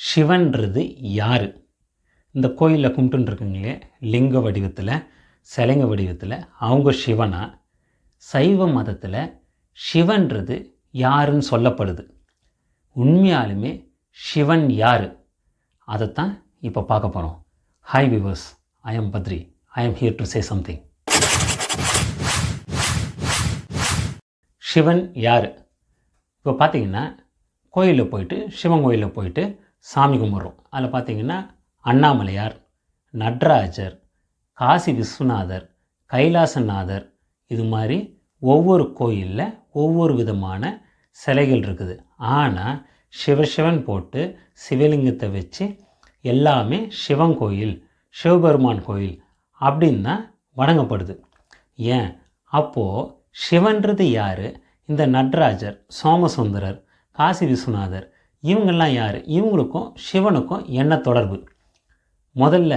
சிவன்றது யார்? இந்த கோயிலில் கும்பிட்டுருக்குங்களே லிங்க வடிவத்தில் சிலைங்க வடிவத்தில் அவங்க சிவனா? சைவ மதத்தில் சிவன்றது யாருன்னு சொல்லப்படுது. உண்மையாலுமே சிவன் யார்? அதைத்தான் இப்போ பார்க்க போகிறோம் hi viewers I am Badri I am here to say something Sivan யார்? இப்போ பார்த்தீங்கன்னா கோயிலில் போயிட்டு சிவன் கோயிலில் போயிட்டு சாமி கும்பிட்றோம். அதில் பார்த்தீங்கன்னா அண்ணாமலையார் நட்ராஜர் காசி விஸ்வநாதர் கைலாசநாதர் இது மாதிரி ஒவ்வொரு கோயிலில் ஒவ்வொரு விதமான சிலைகள் இருக்குது. ஆனால் சிவசிவன் போட்டு சிவலிங்கத்தை வச்சு எல்லாமே சிவன் கோயில் சிவபெருமான் கோயில் அப்படின்னு தான் வணங்கப்படுது. ஏன்? அப்போது சிவன்றது யார்? இந்த நடராஜர் சோமசுந்தரர் காசி விஸ்வநாதர் இவங்கெல்லாம் யார்? இவங்களுக்கும் சிவனுக்கும் என்ன தொடர்பு? முதல்ல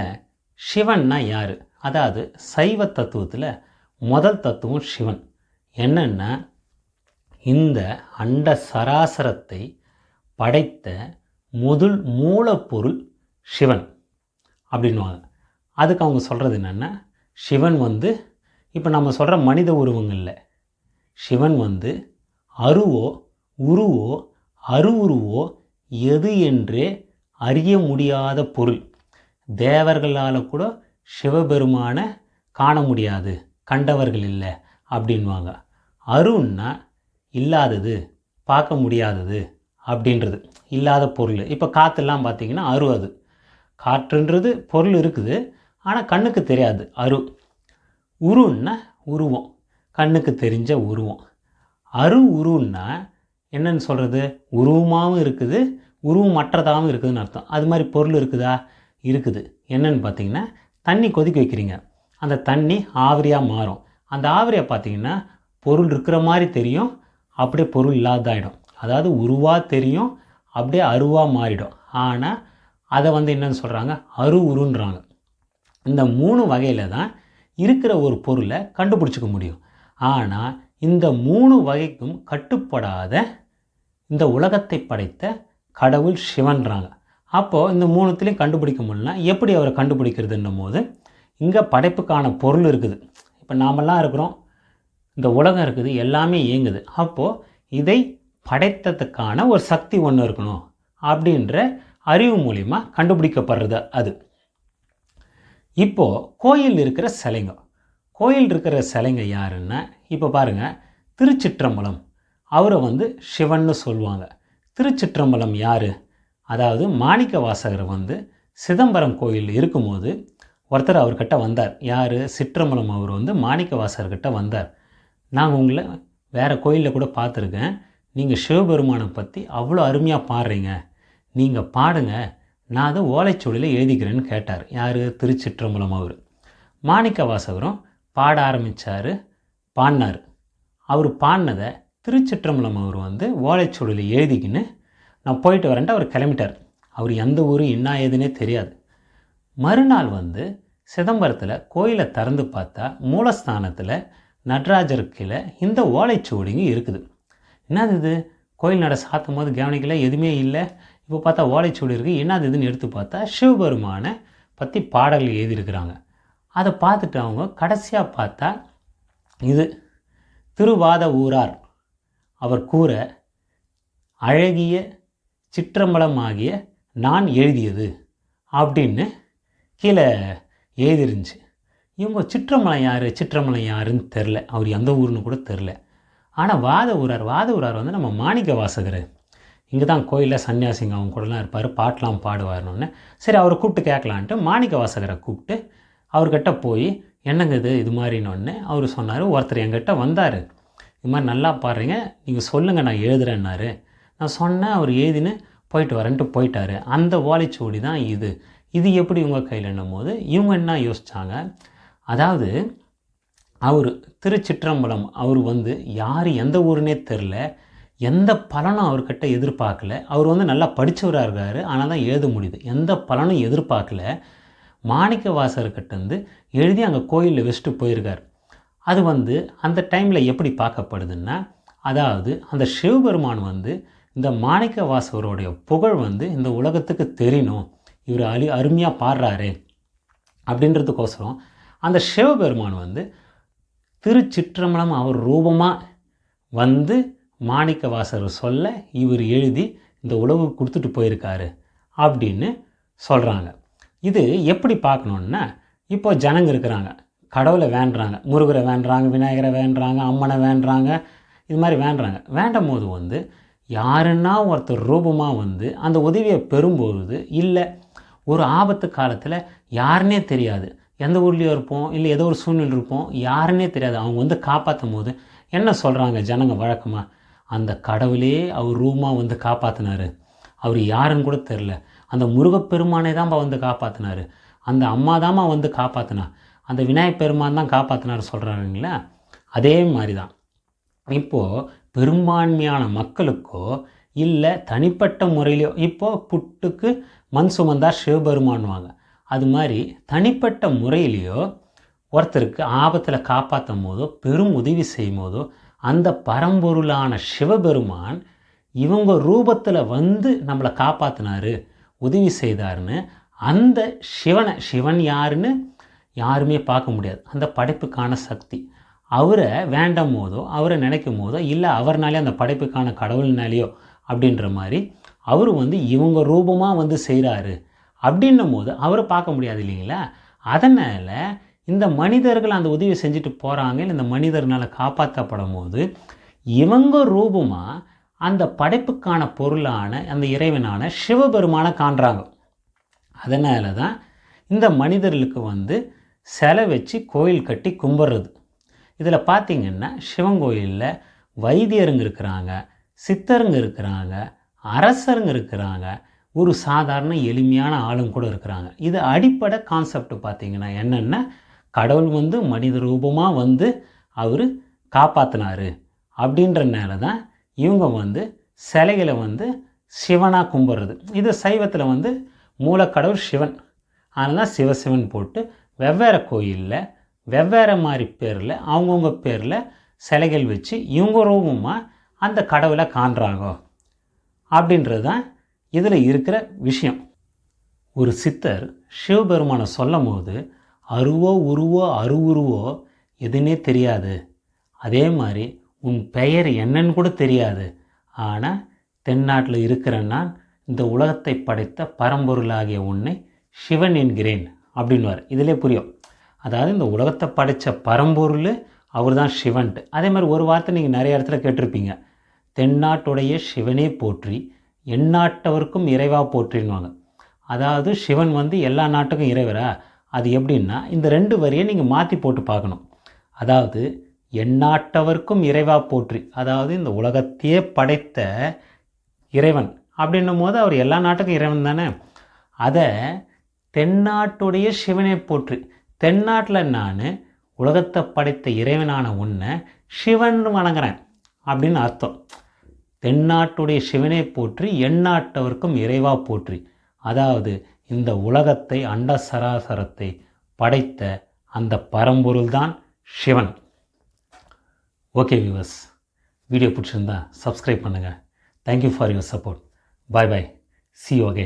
சிவன்னா யார்? அதாவது சைவ தத்துவத்தில் முதல் தத்துவம் சிவன். என்னென்னா இந்த அண்ட சராசரத்தை படைத்த முதல் மூலப்பொருள் சிவன் அப்படின்வாங்க அதுக்கு அவங்க சொல்கிறது என்னென்னா சிவன் வந்து இப்போ நம்ம சொல்கிற மனித உருவங்களில் சிவன் வந்து அருவோ உருவோ அருவுருவோ எது என்றே அறிய முடியாத பொருள். தேவர்களால் கூட சிவபெருமானை காண முடியாது. கண்டவர்கள் இல்லை அப்படின்வாங்க. அருன்னா இல்லாதது பார்க்க முடியாதது அப்படின்றது. இல்லாத பொருள். இப்போ காற்றுலாம் பார்த்தீங்கன்னா அரு அது. காற்றுன்றது பொருள் இருக்குது. ஆனால் கண்ணுக்கு தெரியாது. அரு. உருன்னா உருவம். கண்ணுக்கு தெரிஞ்ச உருவம். அரு உருன்னா என்னன்னு சொல்கிறது உருவமாகவும் இருக்குது உருவம் மற்றதாகவும் இருக்குதுன்னு அர்த்தம். அது மாதிரி பொருள் இருக்குதா? இருக்குது. என்னன்னு பார்த்தீங்கன்னா தண்ணி கொதிக்க வைக்கிறீங்க. அந்த தண்ணி ஆவிரியாக மாறும். அந்த ஆவிரியை பார்த்தீங்கன்னா பொருள் இருக்கிற மாதிரி தெரியும் அப்படியே பொருள் இல்லாதாயிடும். அதாவது உருவாக தெரியும் அப்படியே அருவாக மாறிடும். ஆனால் அதை வந்து என்னன்னு சொல்கிறாங்க அரு உருன்றாங்க. இந்த மூணு வகையில் தான் இருக்கிற ஒரு பொருளை கண்டுபிடிச்சிக்க முடியும். ஆனால் இந்த மூணு வகைக்கும் கட்டுப்படாத இந்த உலகத்தை படைத்த கடவுள் சிவன்றாங்க. அப்போது இந்த மூணுத்துலேயும் கண்டுபிடிக்க முடியலனா எப்படி அவரை கண்டுபிடிக்கிறதுன்னும் போது இங்கே படைப்புக்கான பொருள் இருக்குது. இப்போ நாமெல்லாம் இருக்கிறோம். இந்த உலகம் இருக்குது எல்லாமே இயங்குது. அப்போது இதை படைத்ததுக்கான ஒரு சக்தி ஒன்று இருக்கணும் அப்படின்ற அறிவு மூலிமா கண்டுபிடிக்கப்படுறது அது. இப்போது கோயில் இருக்கிற சிலைங்க. கோயில் இருக்கிற சிலைங்க யாருன்னா இப்போ பாருங்கள் திருச்சிற்றம்பலம். அவரை வந்து சிவன்னு சொல்லுவாங்க. திருச்சிற்றம்பலம் யார்? அதாவது மாணிக்க வாசகர் வந்து சிதம்பரம் கோயில் இருக்கும்போது ஒருத்தர் அவர்கிட்ட வந்தார். யார்? சிற்றம்பலம் அவர் வந்து மாணிக்க வாசகர்கிட்ட வந்தார். நான் உங்களை வேறு கோயிலில் கூட பார்த்துருக்கேன். நீங்கள் சிவபெருமானை பற்றி அவ்வளோ அருமையாக பாடுறீங்க. நீங்கள் பாடுங்க. நான் அதை ஓலைச்சுவடியில் எழுதிக்கிறேன்னு கேட்டார். யார்? திருச்சிற்றம்பலம் அவர். மாணிக்க வாசகரும் பாட ஆரம்பித்தார் பாடினார். அவர் பாடினதை திருச்சிற்றம்பலம் அவர் வந்து ஓலைச்சுவடியில் எழுதிக்கின்னு நான் போயிட்டு வரேன்ட்டு அவர் கிளம்பிட்டார். அவர் எந்த ஊர் என்ன ஏதுன்னே தெரியாது. மறுநாள் வந்து சிதம்பரத்தில் கோயிலை திறந்து பார்த்தா மூலஸ்தானத்தில் நடராஜர் கீழே இந்த ஓலைச்சுவடிங்க இருக்குது. என்னது இது? கோயில் நட சாத்தும் போது கவனிக்கல? எதுவுமே இல்லை. இப்போ பார்த்தா ஓலைச்சுவடி இருக்குது என்னது இதுன்னு எடுத்து பார்த்தா சிவபெருமானை பற்றி பாடல்கள் எழுதியிருக்கிறாங்க. அதை பார்த்துட்டு அவங்க கடைசியாக பார்த்தா இது திருவாத ஊரார். அவர் கூற அழகிய சிற்றம்பலமாகிய நான் எழுதியது அப்படின்னு கீழே எழுதிருந்துச்சு. இவங்க சிற்றம்பலம் யார் சிற்றம்பலம் யாருன்னு தெரில. அவர் எந்த ஊர்னு கூட தெரில. ஆனால் வாத ஊரார் வாத ஊரார் வந்து நம்ம மாணிக்க வாசகர். இங்கே தான் கோயிலில் சன்னியாசிங்க அவங்க கூடலாம் இருப்பார் பாட்டெலாம் பாடுவார்னு சரி அவரை கூப்பிட்டு கேட்கலான்ட்டு மாணிக்க வாசகரை கூப்பிட்டு அவர்கிட்ட போய் என்னங்க இது இது மாதிரின்னு அவர் சொன்னார். ஒருத்தர் என்கிட்ட வந்தார். இது மாதிரி நல்லா பாடுறீங்க நீங்கள் சொல்லுங்கள் நான் எழுதுறேன்னாரு. நான் சொன்னேன் அவர் எழுதின்னு போயிட்டு வரேன்ட்டு போயிட்டார். அந்த ஓலைச்சுவடி தான் இது. இது எப்படி உங்கள் கையில்ன்னும் போது இவங்க என்ன யோசித்தாங்க அதாவது அவர் திருச்சிற்றம்பலம் அவர் வந்து யார் எந்த ஊருனே தெரில எந்த பலனும் அவர்கிட்ட எதிர்பார்க்கல. அவர் வந்து நல்லா படித்தவராக இருக்கார். ஆனால் தான் எழுத முடியுது. எந்த பலனும் எதிர்பார்க்கல. மாணிக்க வாசர்கிட்ட வந்து எழுதி அங்கே கோயிலில் வச்சுட்டு போயிருக்கார். அது வந்து அந்த டைமில் எப்படி பார்க்கப்படுதுன்னா அதாவது அந்த சிவபெருமான் வந்து இந்த மாணிக்க வாசகருடைய புகழ் வந்து இந்த உலகத்துக்கு தெரியணும் இவர் அழி அருமையாக பாடுறாரு அப்படின்றதுக்கோசரம் அந்த சிவபெருமான் வந்து திருச்சிற்றம்பலம் அவர் ரூபமாக வந்து மாணிக்க வாசகர் சொல்ல இவர் எழுதி இந்த உலகு கொடுத்துட்டு போயிருக்காரு அப்படின்னு சொல்கிறாங்க இது எப்படி பார்க்கணுன்னா இப்போ ஜனங்க இருக்கிறாங்க. கடவுளை வேண்டுறாங்க முருகரை வேண்டுறாங்க விநாயகரை வேண்டுறாங்க அம்மனை வேண்டுறாங்க இது மாதிரி வேண்டுறாங்க. வேண்டும் போது வந்து யாருன்னா ஒருத்தர் ரூபமாக வந்து அந்த உதவியை பெறும்பொழுது இல்லை ஒரு ஆபத்து காலத்தில் யாருன்னே தெரியாது. எந்த ஊர்லேயோ இருப்போம் இல்லை ஏதோ ஒரு சூழ்நிலை இருப்போம் யாருன்னே தெரியாது. அவங்க வந்து காப்பாற்றும் போது என்ன சொல்கிறாங்க ஜனங்க வழக்கமாக அந்த கடவுளே அவர் ரூமாக வந்து காப்பாற்றினாரு அவர் யாருன்னு கூட தெரில அந்த முருகப்பெருமானே தான்ப்பா வந்து காப்பாற்றினாரு அந்த அம்மா தாம்மா வந்து காப்பாற்றினா அந்த விநாயகப் பெருமான் தான் காப்பாற்றினார் சொல்கிறாருங்களா அதே மாதிரி தான் இப்போது பெரும்பான்மையான மக்களுக்கோ இல்லை தனிப்பட்ட முறையிலையோ இப்போது புட்டுக்கு மண் சுமந்தா சிவபெருமான்வாங்க அது மாதிரி தனிப்பட்ட முறையிலையோ ஒருத்தருக்கு ஆபத்தில் காப்பாற்றும் போதோ பெரும் உதவி செய்யும் போதோ அந்த பரம்பொருளான சிவபெருமான் இவங்க ரூபத்தில் வந்து நம்மளை காப்பாற்றினாரு உதவி செய்தாருன்னு அந்த சிவனை சிவன் யாருன்னு யாருமே பார்க்க முடியாது. அந்த படைப்புக்கான சக்தி. அவரை வேண்டாம் போதோ அவரை நினைக்கும் போதோ இல்லை அவர்னாலே அந்த படைப்புக்கான கடவுள்னாலேயோ அப்படின்ற மாதிரி அவர் வந்து இவங்க ரூபமாக வந்து செய்கிறாரு அப்படின்னும் போது அவரை பார்க்க முடியாது இல்லைங்களா? அதனால் இந்த மனிதர்கள் அந்த உதவி செஞ்சுட்டு போகிறாங்க இல்லை இந்த மனிதர்னால் காப்பாற்றப்படும் போது இவங்க ரூபமாக அந்த படைப்புக்கான பொருளான அந்த இறைவனான சிவபெருமானை காண்றாங்க. அதனால தான் இந்த மனிதர்களுக்கு வந்து சிலை வச்சு கோயில் கட்டி கும்பிட்றது இதில் பார்த்திங்கன்னா சிவன் கோயிலில் வைத்தியருங்க இருக்கிறாங்க சித்தருங்க இருக்கிறாங்க அரசருங்க இருக்கிறாங்க ஒரு சாதாரண எளிமையான ஆளும் கூட இருக்கிறாங்க. இது அடிப்படை கான்செப்ட் பார்த்திங்கன்னா என்னென்னா கடவுள் வந்து மனித ரூபமாக வந்து அவர் காப்பாற்றினாரு அப்படின்றனால தான் இவங்க வந்து சிலைகளை வந்து சிவனாக கும்பிட்றது இது சைவத்தில் வந்து மூலக்கடவுள் சிவன். அதனால் தான் சிவசிவன் போட்டு வெவ்வேறு கோயிலில் வெவ்வேறு மாதிரி பேரில் அவங்கவுங்க பேரில் சிலைகள் வச்சு இவங்க ரூபமாக அந்த கடவுளை காண்றாங்க. அப்படின்றது தான் இதில் இருக்கிற விஷயம். ஒரு சித்தர் சிவபெருமானை சொல்லும் போது அருவோ உருவோ அருவுருவோ எதுனே தெரியாது. அதே மாதிரி உன் பெயர் என்னன்னு கூட தெரியாது. ஆனால் தென்னாட்டில் இருக்கிற நான் இந்த உலகத்தை படைத்த பரம்பொருளாகிய உன்னை சிவன் என்கிறேன். அப்படின்வார் இதிலே புரியும். அதாவது இந்த உலகத்தை படைத்த பரம்பொருள் அவர் தான் சிவன்ட்டு. அதே மாதிரி ஒரு வார்த்தை நீங்கள் நிறைய இடத்துல கேட்டிருப்பீங்க. தென்னாட்டுடைய சிவனே போற்றி எந்நாட்டவருக்கும் இறைவா போற்றின்வாங்க அதாவது சிவன் வந்து எல்லா நாட்டுக்கும் இறைவரா? அது எப்படின்னா இந்த ரெண்டு வரியை நீங்கள் மாற்றி போட்டு பார்க்கணும். அதாவது எந்நாட்டவர்க்கும் இறைவா போற்றி அதாவது இந்த உலகத்தையே படைத்த இறைவன் அப்படின்னும் போது அவர் எல்லா நாட்டுக்கும் இறைவன் தானே? அதை தென்னாட்டுடைய சிவனை போற்றி. தென்னாட்டில் நான் உலகத்தை படைத்த இறைவனான உன்னை சிவன் வணங்குறேன் அப்படின்னு அர்த்தம். தென்னாட்டுடைய சிவனை போற்றி எந்நாட்டவர்க்கும் இறைவா போற்றி. அதாவது இந்த உலகத்தை அண்ட சராசரத்தை படைத்த அந்த பரம்பொருள்தான் சிவன். ஓகே வியூவர்ஸ் வீடியோ பிடிச்சிருந்தா சப்ஸ்கிரைப் பண்ணுங்கள் thank you for your support bye bye see okay